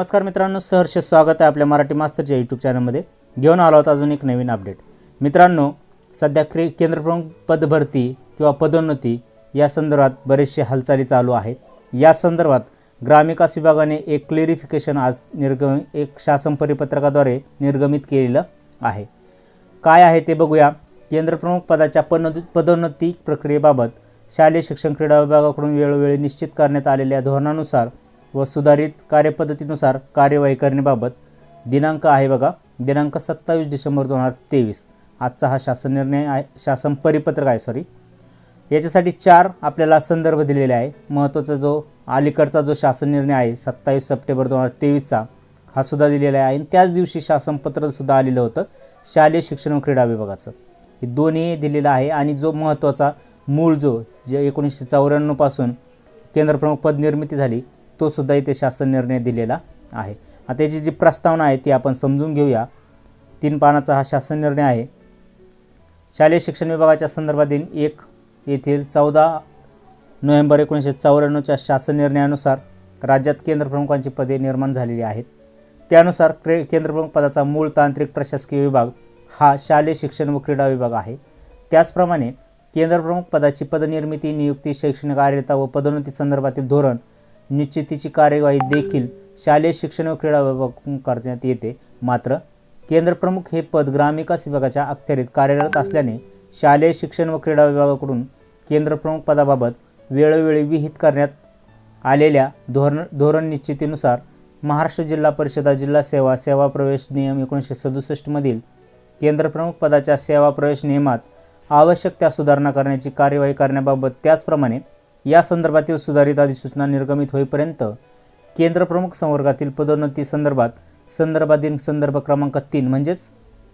नमस्कार मित्रांनो सहर्ष स्वागत आहे आपल्या मराठी मास्तरच्या यूट्यूब चॅनलमध्ये घेऊन आलो होता अजून एक नवीन अपडेट मित्रांनो सध्या क्रे केंद्रप्रमुख पदभरती किंवा पदोन्नती या संदर्भात बरेचसे हालचाली चालू आहेत. या संदर्भात ग्रामविकास विभागाने एक क्लेरिफिकेशन आज निर्गम एक शासन परिपत्रकाद्वारे निर्गमित केलेलं आहे. काय आहे ते बघूया. केंद्रप्रमुख पदाच्या पदोन्नती पदोन्नती प्रक्रियेबाबत शालेय शिक्षण क्रीडा विभागाकडून वेळोवेळी निश्चित करण्यात आलेल्या धोरणानुसार व सुधारित कार्यपद्धतीनुसार कार्यवाही करण्याबाबत दिनांक आहे बघा. दिनांक सत्तावीस डिसेंबर दोन हजार तेवीस. आजचा हा शासन निर्णय आहे. शासन परिपत्रक आहे सॉरी याच्यासाठी चार आपल्याला संदर्भ दिलेले आहे. महत्त्वाचा जो अलीकडचा जो शासन निर्णय आहे सत्तावीस सप्टेंबर दोन हजार तेवीसचा हा सुद्धा दिलेला आहे. आणि त्याच दिवशी शासनपत्रसुद्धा आलेलं होतं शालेय शिक्षण व क्रीडा विभागाचं. हे दोन्ही दिलेलं आहे. आणि जो महत्त्वाचा मूळ जो जे एकोणीसशे चौऱ्याण्णवपासून केंद्रप्रमुख पद निर्मिती झाली तो सुद्धा इथे शासन निर्णय दिलेला आहे. आता याची जी प्रस्तावना आहे ती आपण समजून घेऊया. तीन पानाचा हा शासन निर्णय आहे. शालेय शिक्षण विभागाच्या संदर्भातील एक येथील चौदा नोव्हेंबर एकोणीसशे चौऱ्याण्णवच्या शासन निर्णयानुसार राज्यात केंद्रप्रमुखांची पदे निर्माण झालेली आहेत. त्यानुसार क्रे केंद्रप्रमुख पदाचा मूळ तांत्रिक प्रशासकीय विभाग हा शालेय शिक्षण व क्रीडा विभाग आहे. त्याचप्रमाणे केंद्रप्रमुख पदाची पदनिर्मिती नियुक्ती शैक्षणिक कार्यता व पदोन्नती संदर्भातील धोरण निश्चितीची कार्यवाही देखील शालेय शिक्षण व क्रीडा विभाग करण्यात येते. मात्र केंद्रप्रमुख हे पद ग्रामविकास विभागाच्या अखत्यारीत कार्यरत असल्याने शालेय शिक्षण व क्रीडा विभागाकडून केंद्रप्रमुख पदाबाबत वेळोवेळी विहित करण्यात आलेल्या धोरण धोरण निश्चितीनुसार महाराष्ट्र जिल्हा परिषदा जिल्हा सेवा सेवा प्रवेश नियम एकोणीसशे सदुसष्टमधील केंद्रप्रमुख पदाच्या सेवा प्रवेश नियमात आवश्यक त्या सुधारणा करण्याची कार्यवाही करण्याबाबत त्याचप्रमाणे या संदर्भातील सुधारित अधिसूचना निर्गमित होईपर्यंत केंद्रप्रमुख संवर्गातील पदोन्नती संदर्भात संदर्भाधीन संदर्भ क्रमांक तीन म्हणजेच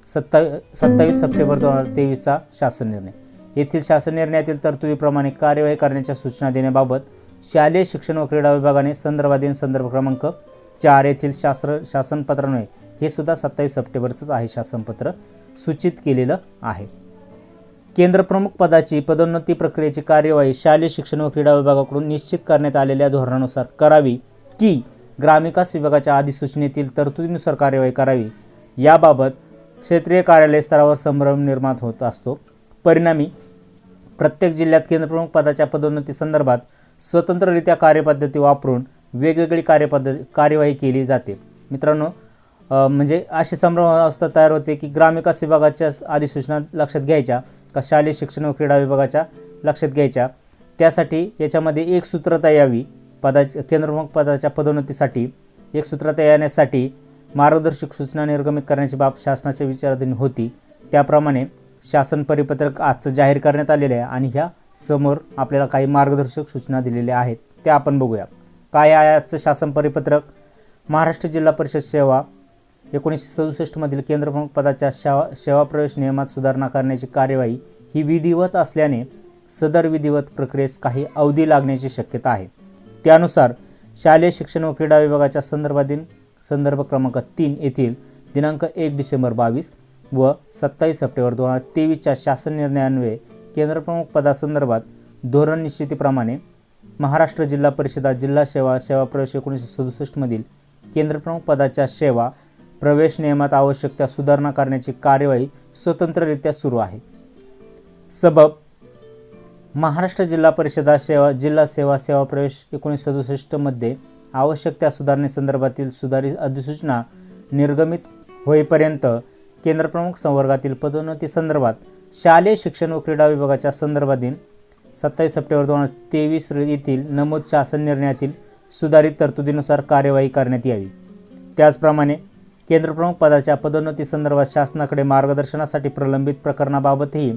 सत्तावी सत्तावीस सप्टेंबर दोन हजार तेवीसचा शासन निर्णय. येथील शासन निर्णयातील तरतुदीप्रमाणे कार्यवाही करण्याच्या सूचना देण्याबाबत शालेय शिक्षण व क्रीडा विभागाने संदर्भाधीन संदर्भ क्रमांक चार येथील शास्त्र शासनपत्रान्वये हे सुद्धा सत्तावीस सप्टेंबरचंच आहे शासनपत्र सूचित केलेलं आहे. केंद्रप्रमुख पदाची पदोन्नती प्रक्रियेची कार्यवाही शालेय शिक्षण व क्रीडा विभागाकडून निश्चित करण्यात आलेल्या धोरणानुसार करावी की ग्रामविकास विभागाच्या अधिसूचनेतील तरतुदीनुसार कार्यवाही करावी? याबाबत क्षेत्रीय कार्यालय स्तरावर संभ्रम निर्माण होत असतो. परिणामी प्रत्येक जिल्ह्यात केंद्रप्रमुख पदाच्या पदोन्नती संदर्भात स्वतंत्ररित्या कार्यपद्धती वापरून वेगवेगळी कार्यपद्धती कार्यवाही केली जाते. मित्रांनो म्हणजे अशी संभ्रम अवस्था तयार होते की ग्रामविकास विभागाच्या अधिसूचना लक्षात घ्यायच्या. का शालेय शिक्षण व क्रीडा विभागाच्या लक्षात घ्यायच्या? त्यासाठी याच्यामध्ये एक सूत्रता यावी. पदाच्या केंद्रप्रमुख पदाच्या पदोन्नतीसाठी एक सूत्रता येण्यासाठी मार्गदर्शक सूचना निर्गमित करण्याची बाब शासनाच्या विचाराधीन होती. त्याप्रमाणे शासन परिपत्रक आजचं जाहीर करण्यात आलेलं आहे आणि ह्या समोर आपल्याला काही मार्गदर्शक सूचना दिलेल्या आहेत. त्या आपण बघूया. काय आहे आजचं शासन परिपत्रक? महाराष्ट्र जिल्हा परिषद सेवा एकोणीसशे सदुसष्टमधील केंद्रप्रमुख पदाच्या सेवा सेवा प्रवेश नियमात सुधारणा करण्याची कार्यवाही ही विधिवत असल्याने सदर विधिवत प्रक्रियेस काही अवधी लागण्याची शक्यता आहे. त्यानुसार शालेय शिक्षण व क्रीडा विभागाच्या संदर्भातील संदर्भ क्रमांक तीन येथील दिनांक एक डिसेंबर बावीस व सत्तावीस सप्टेंबर दोन हजार तेवीसच्या शासन निर्णयान्वये केंद्रप्रमुख पदासंदर्भात धोरण निश्चितीप्रमाणे महाराष्ट्र जिल्हा परिषदा जिल्हा सेवा सेवा प्रवेश एकोणीसशे सदुसष्टमधील केंद्रप्रमुख पदाच्या सेवा प्रवेश नियमात आवश्यक त्या सुधारणा करण्याची कार्यवाही स्वतंत्ररित्या सुरू आहे. सबब महाराष्ट्र जिल्हा परिषदा सेवा जिल्हा सेवा सेवा प्रवेश एकोणीसशे सदुसष्टमध्ये आवश्यक त्या सुधारणेसंदर्भातील सुधारित अधिसूचना निर्गमित होईपर्यंत केंद्रप्रमुख संवर्गातील पदोन्नती संदर्भात शालेय शिक्षण व क्रीडा विभागाच्या संदर्भातील सत्तावीस सप्टेंबर दोन हजार तेवीस येथील नमूद शासन निर्णयातील सुधारित तरतुदीनुसार कार्यवाही करण्यात यावी. त्याचप्रमाणे केंद्रप्रमुख पदाच्या पदोन्नती संदर्भात शासनाकडे मार्गदर्शनासाठी प्रलंबित प्रकरणाबाबतही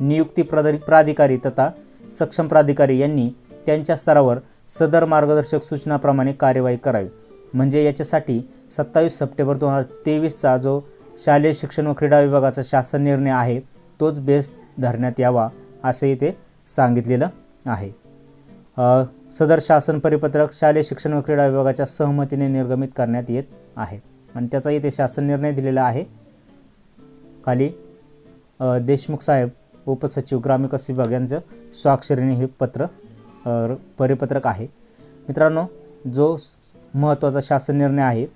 नियुक्ती प्रद प्राधिकारी तथा सक्षम प्राधिकारी यांनी त्यांच्या स्तरावर सदर मार्गदर्शक सूचनाप्रमाणे कार्यवाही करावी. म्हणजे याच्यासाठी सत्तावीस सप्टेंबर दोन हजार तेवीसचा जो शालेय शिक्षण व क्रीडा विभागाचा शासन निर्णय आहे तोच बेस धरण्यात यावा असे इथे सांगितलेलं आहे. सदर शासन परिपत्रक शालेय शिक्षण व क्रीडा विभागाच्या सहमतीने निर्गमित करण्यात येत आहे. आणि त्याचा इथे शासन निर्णय दिलेला आहे. खाली देशमुख साहेब उपसचिव ग्रामविकास विभाग यांचं स्वाक्षरीने हे पत्र परिपत्रक आहे. मित्रांनो जो महत्त्वाचा शासन निर्णय आहे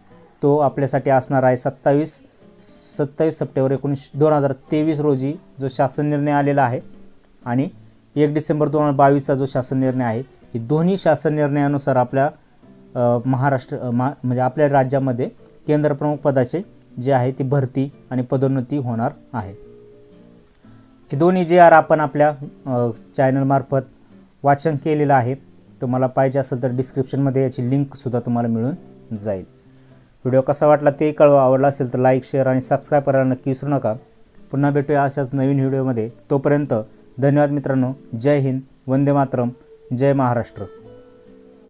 तो आपल्यासाठी असणार आहे सत्तावीस सत्तावीस सप्टेंबर एकोणीस दोन हजार तेवीस रोजी जो शासन निर्णय आलेला आहे आणि एक डिसेंबर दोन हजार बावीसचा जो शासन निर्णय आहे हे दोन्ही शासन निर्णयानुसार आपल्या महाराष्ट्र मा म्हणजे आपल्या राज्यामध्ये केंद्रप्रमुख पदाचे जे आहे ती भरती आणि पदोन्नती होणार आहे. हे दोन्ही जे आर आपण आपल्या चॅनलमार्फत वाचन केलेलं आहे तुम्हाला पाहिजे असेल तर डिस्क्रिप्शनमध्ये याची लिंकसुद्धा तुम्हाला मिळून जाईल. व्हिडिओ कसा वाटला ते कळवा आवडला असेल तर लाईक शेअर आणि सबस्क्राईब करायला नक्की विसरू नका. पुन्हा भेटूया अशाच नवीन व्हिडिओमध्ये. तोपर्यंत धन्यवाद मित्रांनो. जय हिंद. वंदे मातरम. जय महाराष्ट्र.